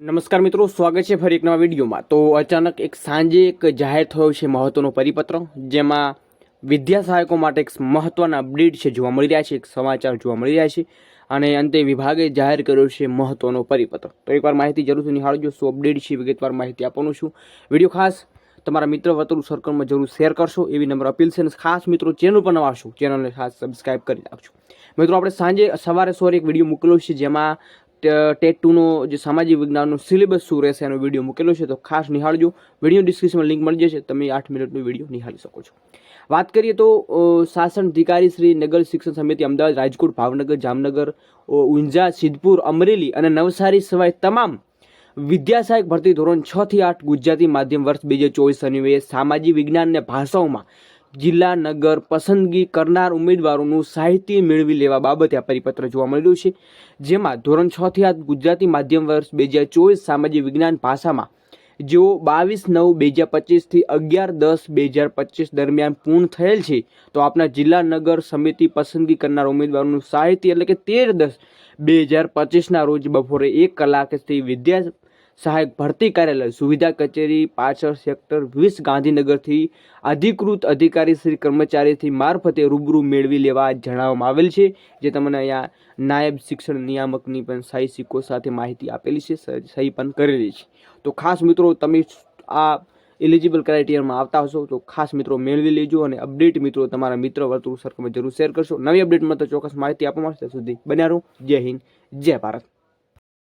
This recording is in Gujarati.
નમસ્કાર મિત્રો, સ્વાગત છે ફરી એક નવા વિડીયોમાં. તો અચાનક એક સાંજે એક જાહેર થયો છે મહત્વનો પરિપત્ર, જેમાં વિદ્યા સહાયકો માટે એક મહત્વના અપડેટ છે જોવા મળી રહ્યા છે, એક સમાચાર જોવા મળી રહ્યા છે, અને અંતે વિભાગે જાહેર કર્યો છે મહત્વનો પરિપત્ર. તો એકવાર માહિતી જરૂરથી નિહાળજો, શું અપડેટ છે વિગતવાર માહિતી આપવાનું છું. વીડિયો ખાસ તમારા મિત્ર વર્તુળ સર્કલમાં જરૂર શેર કરશો, એવી નંબર અપીલ છે અને ખાસ મિત્રો ચેનલ પર નવા ચેનલને ખાસ સબસ્ક્રાઇબ કરી નાખજો. મિત્રો, આપણે સાંજે સવારે સવારે એક વીડિયો મૂકેલો છે, જેમાં ટેટ ટુનો જે સામાજિક વિજ્ઞાનનો સિલેબસ શું રહેશે એનો વીડિયો મૂકેલો છે, તો ખાસ નિહાળજો. વીડિયો ડિસ્ક્રિપ્શનમાં લિંક મળી જશે, તમે આઠ મિનિટનો વીડિયો નિહાળી શકો છો. વાત કરીએ તો શાસન અધિકારી શ્રી નગર શિક્ષણ સમિતિ અમદાવાદ, રાજકોટ, ભાવનગર, જામનગર ઊંઝા, સિદ્ધપુર, અમરેલી અને નવસારી સિવાય તમામ વિદ્યાસહાયક ભરતી ધોરણ છ થી આઠ ગુજરાતી માધ્યમ વર્ષ બે હજાર ચોવીસ અન્વયે સામાજિક વિજ્ઞાન અને ભાષાઓમાં જિલ્લા નગર પસંદગી કરનાર ઉમેદવારોનું સાહિત્ય મેળવી લેવા બાબતે આ પરિપત્ર જોવા મળ્યું છે. જેમાં ધોરણ છ થી આઠ ગુજરાતી માધ્યમ વર્ષ બે હજાર ચોવીસ સામાજિક વિજ્ઞાન ભાષામાં જેઓ બાવીસ નવ બે હજાર પચીસથી અગિયાર દસ બે હજાર પચીસ દરમિયાન પૂર્ણ થયેલ છે, તો આપના જિલ્લા નગર સમિતિ પસંદગી કરનાર ઉમેદવારોનું સાહિત્ય એટલે કે તેર દસ બે હજાર પચીસના રોજ બપોરે એક કલાકથી વિદ્યા સહાયક ભરતી કાર્યાલય સુવિધા કચેરી પાછળ સેક્ટર વીસ ગાંધીનગરથી અધિકૃત અધિકારી શ્રી કર્મચારીથી મારફતે રૂબરૂ મેળવી લેવા જણાવવામાં આવેલ છે, જે તમને અહીંયા નાયબ શિક્ષણ નિયામકની પણ સહી સિક્કો સાથે માહિતી આપેલી છે, સહી પણ કરેલી છે. તો ખાસ મિત્રો, તમે આ એલિજિબલ ક્રાઇટેરિયામાં આવતા હશો, તો ખાસ મિત્રો મેળવી લેજો અને અપડેટ મિત્રો તમારા મિત્ર વર્તુળ સર્કલમાં જરૂર શેર કરશો. નવી અપડેટમાં તો ચોક્કસ માહિતી આપવા મળશે ત્યાં સુધી બન્યા રહો. જય હિન્દ, જય ભારત.